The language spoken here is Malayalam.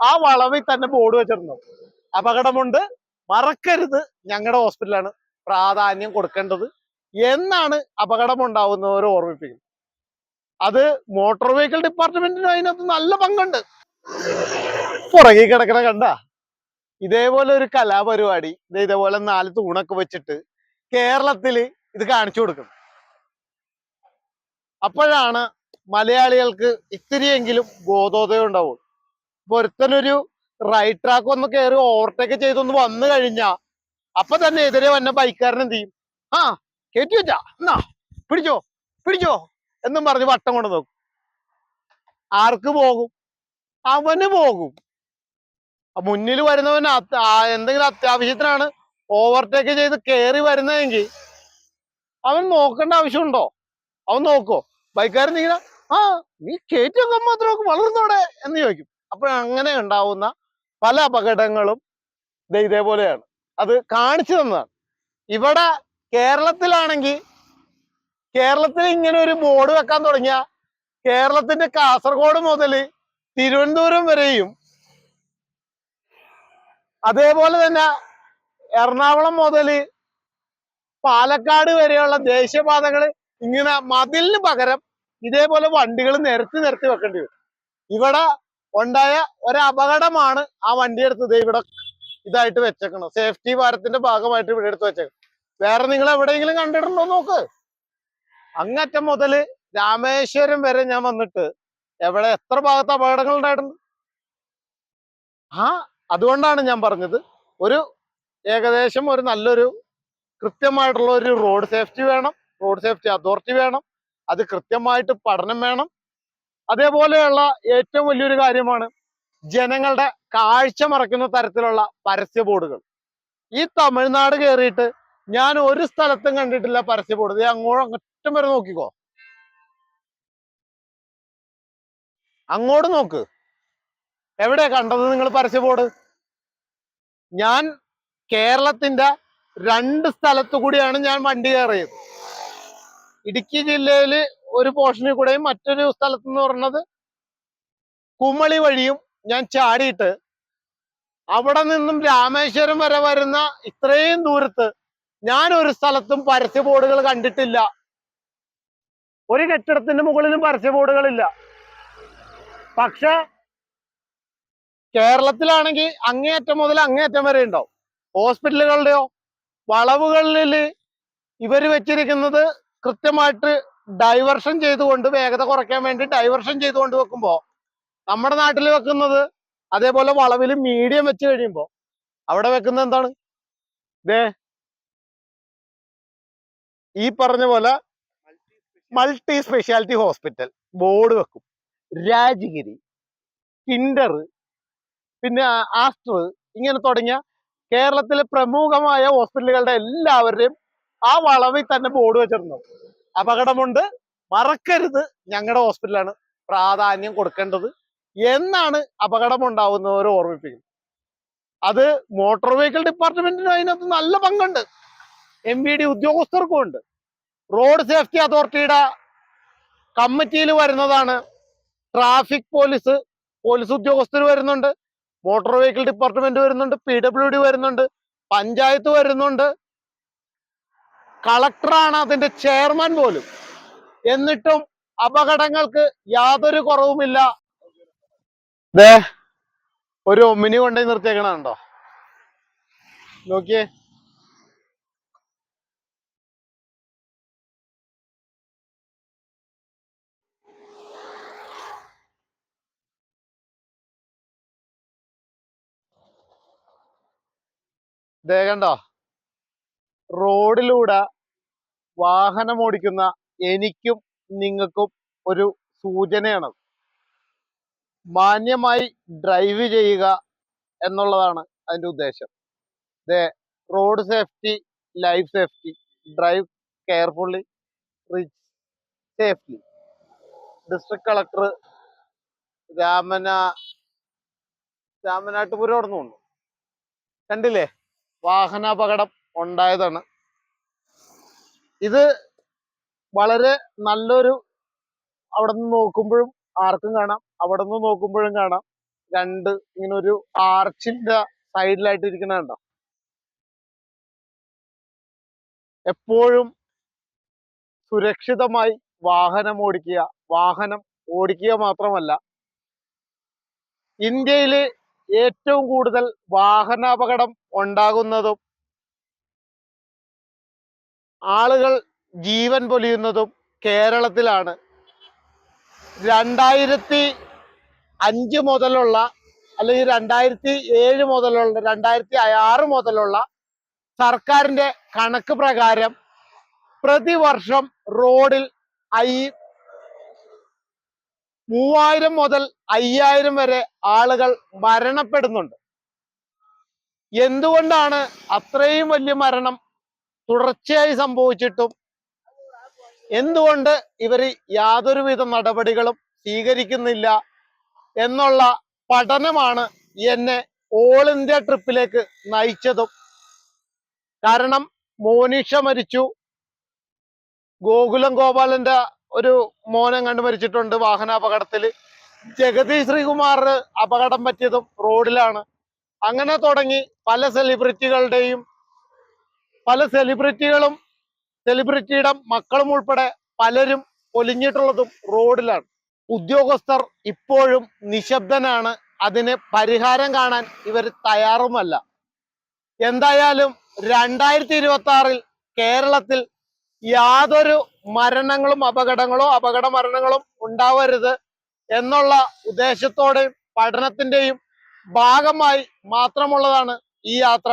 ആ വളവിൽ തന്നെ ബോർഡ് വെച്ചിരുന്നു. അപകടമുണ്ട്. മറക്കരുത്. ഞങ്ങളുടെ ഹോസ്പിറ്റലാണ് പ്രാധാന്യം കൊടുക്കേണ്ടത്. എന്നാണ് അപകടമുണ്ടാവുന്നവർ ഓർമ്മിപ്പിക്കുന്നത് അത് മോട്ടോർ വെഹിക്കിൾ ഡിപ്പാർട്ട്മെന്റിന് അതിനകത്ത് നല്ല പങ്കുണ്ട്. പുറകിൽ കിടക്കണ കണ്ട. ഇതേപോലെ ഒരു കലാപരിപാടി. ഇത് ഇതേപോലെ നാല് തൂണൊക്കെ വെച്ചിട്ട് കേരളത്തിൽ ഇത് കാണിച്ചു കൊടുക്കണം അപ്പോഴാണ് മലയാളികൾക്ക് ഇത്തിരിയെങ്കിലും ബോധോദയം ഉണ്ടാവുള്ളൂ. ഒരുത്തനൊരു റൈറ്റ് ട്രാക്ക് ഒന്ന് കയറി ഓവർടേക്ക് ചെയ്തൊന്ന് വന്നു കഴിഞ്ഞാ അപ്പൊ തന്നെ എതിരെ വന്ന ബൈക്കാരൻ എന്ത് ചെയ്യും? ആ കയറ്റി വെച്ചാ എന്നാ പിടിച്ചോ പിടിച്ചോ എന്നും പറഞ്ഞ് വട്ടം കൊണ്ട് നോക്കും. ആർക്ക് പോകും? അവന് പോകും. മുന്നിൽ വരുന്നവൻ എന്തെങ്കിലും അത്യാവശ്യത്തിനാണ് ഓവർടേക്ക് ചെയ്ത് കയറി വരുന്നതെങ്കിൽ അവൻ നോക്കേണ്ട ആവശ്യമുണ്ടോ? അവൻ നോക്കോ ബൈക്കാരൻ ഇങ്ങനെ ആ നീ കയറ്റി വെക്കാൻ നോക്കും വളർന്നോടെ എന്ന് ചോദിക്കും. അപ്പൊ അങ്ങനെ ഉണ്ടാവുന്ന പല അപകടങ്ങളും ഇതേപോലെയാണ്. അത് കാണിച്ചു തന്നതാണ്. ഇവിടെ കേരളത്തിലാണെങ്കിൽ കേരളത്തിൽ ഇങ്ങനെ ഒരു ബോർഡ് വെക്കാൻ തുടങ്ങിയ കേരളത്തിന്റെ കാസർഗോഡ് മുതൽ തിരുവനന്തപുരം വരെയും അതേപോലെ തന്നെ എറണാകുളം മുതൽ പാലക്കാട് വരെയുള്ള ദേശീയപാതകൾ ഇങ്ങനെ മതിലിന് പകരം ഇതേപോലെ വണ്ടികൾ നിരത്തി നിരത്തി വെക്കേണ്ടി വരും. ഇവിടെ ഉണ്ടായ ഒരപകടമാണ് ആ വണ്ടി എടുത്തത് ഇവിടെ ഇതായിട്ട് വെച്ചേക്കണം സേഫ്റ്റി ഭാരത്തിന്റെ ഭാഗമായിട്ട് ഇവിടെ എടുത്ത് വെച്ചേക്കണം വേറെ നിങ്ങൾ എവിടെയെങ്കിലും കണ്ടിട്ടുണ്ടോ നോക്ക്. അങ്ങറ്റം മുതൽ രാമേശ്വരം വരെ ഞാൻ വന്നിട്ട് എവിടെ എത്ര ഭാഗത്ത് അപകടങ്ങൾ ഉണ്ടായിട്ടുണ്ട്? ആ അതുകൊണ്ടാണ് ഞാൻ പറഞ്ഞത്. ഒരു ഏകദേശം ഒരു നല്ലൊരു കൃത്യമായിട്ടുള്ള ഒരു റോഡ് സേഫ്റ്റി വേണം റോഡ് സേഫ്റ്റി അതോറിറ്റി വേണം. അത് കൃത്യമായിട്ട് പഠനം വേണം. അതേപോലെയുള്ള ഏറ്റവും വലിയൊരു കാര്യമാണ് ജനങ്ങളുടെ കാഴ്ച മറക്കുന്ന തരത്തിലുള്ള പരസ്യ ബോർഡുകൾ. ഈ തമിഴ്നാട് കയറിയിട്ട് ഞാൻ ഒരു സ്ഥലത്തും കണ്ടിട്ടില്ല പരസ്യ ബോർഡ്. ഇത് അങ്ങോട്ട് അങ്ങോട്ടും വരെ നോക്കിക്കോ. അങ്ങോട്ട് നോക്ക്. എവിടെ കണ്ടത് നിങ്ങൾ പരസ്യ ബോർഡ്? ഞാൻ കേരളത്തിന്റെ രണ്ട് സ്ഥലത്തു കൂടിയാണ് ഞാൻ വണ്ടി കയറിയത്. ഇടുക്കി ജില്ലയിൽ ഒരു പോർഷനിൽ കൂടെയും മറ്റൊരു സ്ഥലത്ത് എന്ന് പറഞ്ഞത് കുമളി വഴിയും ഞാൻ ചാടിയിട്ട് അവിടെ നിന്നും രാമേശ്വരം വരെ വരുന്ന ഇത്രയും ദൂരത്ത് ഞാൻ ഒരു സ്ഥലത്തും പരസ്യ ബോർഡുകൾ കണ്ടിട്ടില്ല. ഒരു കെട്ടിടത്തിന്റെ മുകളിലും പരസ്യ ബോർഡുകളില്ല പക്ഷെ കേരളത്തിലാണെങ്കിൽ അങ്ങേയറ്റം മുതൽ അങ്ങേയറ്റം വരെ ഉണ്ടാവും. ഹോസ്പിറ്റലുകളുടെയോ വളവുകളിൽ ഇവർ വെച്ചിരിക്കുന്നത് കൃത്യമായിട്ട് ഡൈവർഷൻ ചെയ്തുകൊണ്ട് വേഗത കുറയ്ക്കാൻ വേണ്ടി ഡൈവർഷൻ ചെയ്തുകൊണ്ട് വെക്കുമ്പോൾ നമ്മുടെ നാട്ടിൽ വെക്കുന്നത് അതേപോലെ വളവിൽ മീഡിയം വെച്ച് കഴിയുമ്പോൾ അവിടെ വെക്കുന്നത് എന്താണ്? ദേ ഈ പറഞ്ഞ പോലെ മൾട്ടി സ്പെഷ്യാലിറ്റി ഹോസ്പിറ്റൽ ബോർഡ് വെക്കും. രാജഗിരി കിൻഡർ പിന്നെ ആസ്റ്റർ ഇങ്ങനെ തുടങ്ങിയ കേരളത്തിലെ പ്രമുഖമായ ഹോസ്പിറ്റലുകളുടെ എല്ലാവരുടെയും ആ വളവിൽ തന്നെ ബോർഡ് വെച്ചിരുന്നു. അപകടമുണ്ട്. മറക്കരുത്. ഞങ്ങളുടെ ഹോസ്പിറ്റലാണ് പ്രാധാന്യം കൊടുക്കേണ്ടത്. എന്നാണ് അപകടമുണ്ടാവുന്നവരെ ഓർമ്മിപ്പിക്കുന്നത് അത് മോട്ടോർ വെഹിക്കിൾ ഡിപ്പാർട്ട്മെന്റിന് അതിനകത്ത് നല്ല പങ്കുണ്ട്. എം വി ഡി ഉദ്യോഗസ്ഥർക്കും ഉണ്ട്. റോഡ് സേഫ്റ്റി അതോറിറ്റിയുടെ കമ്മിറ്റിയിൽ വരുന്നതാണ്. ട്രാഫിക് പോലീസ് പോലീസ് ഉദ്യോഗസ്ഥർ വരുന്നുണ്ട്. മോട്ടോർ വെഹിക്കിൾ ഡിപ്പാർട്ട്മെന്റ് വരുന്നുണ്ട്. പി ഡബ്ല്യു ഡി വരുന്നുണ്ട്. പഞ്ചായത്ത് വരുന്നുണ്ട്. കളക്ടറാണ് അതിന്റെ ചെയർമാൻ പോലും. എന്നിട്ടും അപകടങ്ങൾക്ക് യാതൊരു കുറവുമില്ല. ദേ ഒരു മിനി കൊണ്ടുപോയി നിർത്തിയേക്കണുണ്ടോ നോക്കിയേ. ദേ കണ്ടോ? റോഡിലൂടെ വാഹനം ഓടിക്കുന്ന എനിക്കും നിങ്ങൾക്കും ഒരു സൂചനയാണ്. മാന്യമായി ഡ്രൈവ് ചെയ്യുക എന്നുള്ളതാണ് അതിന്റെ ഉദ്ദേശം. ദേ road safety life safety drive carefully reach safely district collector Ramana Ramanattupuram അവിടെ കണ്ടില്ലേ? വാഹനാപകടം ഉണ്ടായതാണ്. ഇത് വളരെ നല്ലൊരു അവിടെ നിന്ന് നോക്കുമ്പോഴും ആർക്കും കാണാം അവിടെ നിന്ന് നോക്കുമ്പോഴും കാണാം. രണ്ട് ഇങ്ങനെ ഒരു ആർച്ചിന്റെ സൈഡിലായിട്ട് ഇരിക്കുന്ന കണ്ടോ? എപ്പോഴും സുരക്ഷിതമായി വാഹനം ഓടിക്കുക വാഹനം ഓടിക്കുക മാത്രമല്ല ഇന്ത്യയിൽ ഏറ്റവും കൂടുതൽ വാഹനാപകടം ഉണ്ടാകുന്നതും ആളുകൾ ജീവൻ പൊലിയുന്നതും കേരളത്തിലാണ്. രണ്ടായിരത്തി അഞ്ച് മുതലുള്ള അല്ലെങ്കിൽ രണ്ടായിരത്തി ഏഴ് മുതലുള്ള രണ്ടായിരത്തി ആറ് മുതലുള്ള സർക്കാരിന്റെ കണക്ക് പ്രകാരം പ്രതിവർഷം റോഡിൽ ഐ മൂവായിരം മുതൽ അയ്യായിരം വരെ ആളുകൾ മരണപ്പെടുന്നുണ്ട്. എന്തുകൊണ്ടാണ് അത്രയും വലിയ മരണം തുടർച്ചയായി സംഭവിച്ചിട്ടും എന്തുകൊണ്ട് ഇവർ യാതൊരുവിധ നടപടികളും സ്വീകരിക്കുന്നില്ല എന്നുള്ള പഠനമാണ് എന്നെ ഓൾ ഇന്ത്യ ട്രിപ്പിലേക്ക് നയിച്ചതും. കാരണം മോനിഷ മരിച്ചു. ഗോകുലം ഗോപാലന്റെ ഒരു മോനം കണ്ടു മരിച്ചിട്ടുണ്ട് വാഹനാപകടത്തിൽ. ജഗതി ശ്രീകുമാർ അപകടം പറ്റിയതും റോഡിലാണ്. അങ്ങനെ തുടങ്ങി പല സെലിബ്രിറ്റികളുടെയും പല സെലിബ്രിറ്റികളും സെലിബ്രിറ്റിയുടെ മക്കളും ഉൾപ്പെടെ പലരും പൊലിഞ്ഞിട്ടുള്ളതും റോഡിലാണ്. ഉദ്യോഗസ്ഥർ ഇപ്പോഴും നിശബ്ദനാണ്. അതിന് പരിഹാരം കാണാൻ ഇവർ തയ്യാറുമല്ല എന്തായാലും രണ്ടായിരത്തി ഇരുപത്തി ആറിൽ കേരളത്തിൽ യാതൊരു മരണങ്ങളും അപകടങ്ങളോ അപകട മരണങ്ങളും ഉണ്ടാവരുത് എന്നുള്ള ഉദ്ദേശത്തോടെയും പഠനത്തിന്റെയും ഭാഗമായി മാത്രമുള്ളതാണ് ഈ യാത്ര